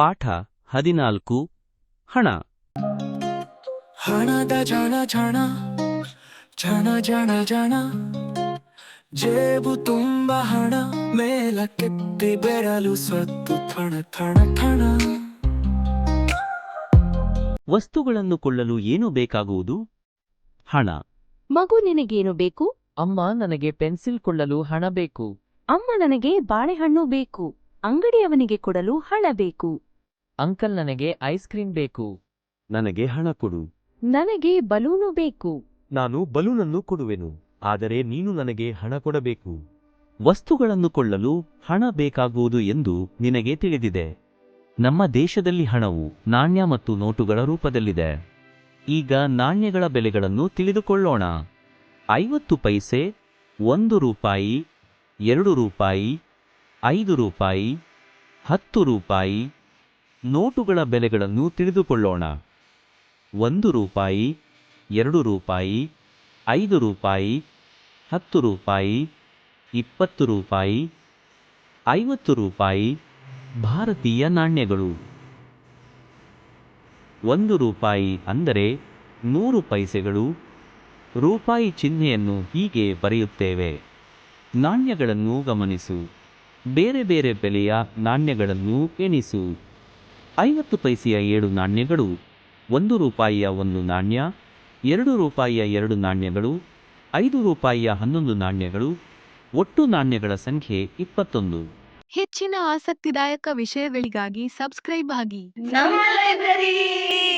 ಪಾಠ ಹದಿನಾಲ್ಕು. ಹಣ. ಹಣದ ಜನ ಜನ ಜನ ಜನ ಜನ ಜೇಬು ತುಂಬ ಹಣ ಮೇಲಕ್ಕೆತ್ತಿ ಬೆರಲು ಸತ್ತು ಥಣ ಥಣ ಥಣ. ವಸ್ತುಗಳನ್ನು ಕೊಳ್ಳಲು ಏನು ಬೇಕಾಗುವುದು? ಹಣ. ಮಗು ನಿನಗೇನು ಬೇಕು? ಅಮ್ಮ ನನಗೆ ಪೆನ್ಸಿಲ್ ಕೊಳ್ಳಲು ಹಣ ಬೇಕು. ಅಮ್ಮ ನನಗೆ ಬಾಳೆಹಣ್ಣು ಬೇಕು. ಅಂಗಡಿಯವನಿಗೆ ಕೊಡಲು ಹಣ ಬೇಕು. ಅಂಕಲ್ ನನಗೆ ಐಸ್ ಕ್ರೀಮ್ ಬೇಕು. ನನಗೆ ಹಣ ಕೊಡು. ನನಗೆ ಬಲೂನು ಬೇಕು. ನಾನು ಬಲೂನನ್ನು ಕೊಡುವೆನು ಆದರೆ ನೀನು ನನಗೆ ಹಣ ಕೊಡಬೇಕು. ವಸ್ತುಗಳನ್ನು ಕೊಳ್ಳಲು ಹಣ ಬೇಕಾಗುವುದು ಎಂದು ನಿನಗೆ ತಿಳಿದಿದೆ. ನಮ್ಮ ದೇಶದಲ್ಲಿ ಹಣವು ನಾಣ್ಯ ಮತ್ತು ನೋಟುಗಳ ರೂಪದಲ್ಲಿದೆ. ಈಗ ನಾಣ್ಯಗಳ ಬೆಲೆಗಳನ್ನು ತಿಳಿದುಕೊಳ್ಳೋಣ. ಐವತ್ತು ಪೈಸೆ ಒಂದು ರೂಪಾಯಿ ಎರಡು ರೂಪಾಯಿ ಐದು ರೂಪಾಯಿ ಹತ್ತು ರೂಪಾಯಿ ನೋಟುಗಳ ಬೆಲೆಗಳನ್ನು ತಿಳಿದುಕೊಳ್ಳೋಣ. ಒಂದು ರೂಪಾಯಿ, ಎರಡು ರೂಪಾಯಿ, ಐದು ರೂಪಾಯಿ, ಹತ್ತು ರೂಪಾಯಿ, ಇಪ್ಪತ್ತು ರೂಪಾಯಿ, ಐವತ್ತು ರೂಪಾಯಿ ಭಾರತೀಯ ನಾಣ್ಯಗಳು. ಒಂದು ರೂಪಾಯಿ ಅಂದರೆ ನೂರು ಪೈಸೆಗಳು. ರೂಪಾಯಿ ಚಿಹ್ನೆಯನ್ನು ಹೀಗೆ ಬರೆಯುತ್ತೇವೆ. ನಾಣ್ಯಗಳನ್ನು ಗಮನಿಸು. ಬೇರೆ ಬೇರೆ ಬೆಲೆಯ ನಾಣ್ಯಗಳನ್ನು ಎಣಿಸು. ಐವತ್ತು ಪೈಸೆಯ ಏಳು ನಾಣ್ಯಗಳು ಒಂದು ರೂಪಾಯಿಯ ಒಂದು ನಾಣ್ಯ ಎರಡು ರೂಪಾಯಿಯ ಎರಡು ನಾಣ್ಯಗಳು ಐದು ರೂಪಾಯಿಯ ಹನ್ನೊಂದು ನಾಣ್ಯಗಳು ಒಟ್ಟು ನಾಣ್ಯಗಳ ಸಂಖ್ಯೆ ಇಪ್ಪತ್ತೊಂದು. ಹೆಚ್ಚಿನ ಆಸಕ್ತಿದಾಯಕ ವಿಷಯಗಳಿಗಾಗಿ ಸಬ್ಸ್ಕ್ರೈಬ್ ಆಗಿ. ನಮ್ಮ ಲೈಬ್ರರಿ!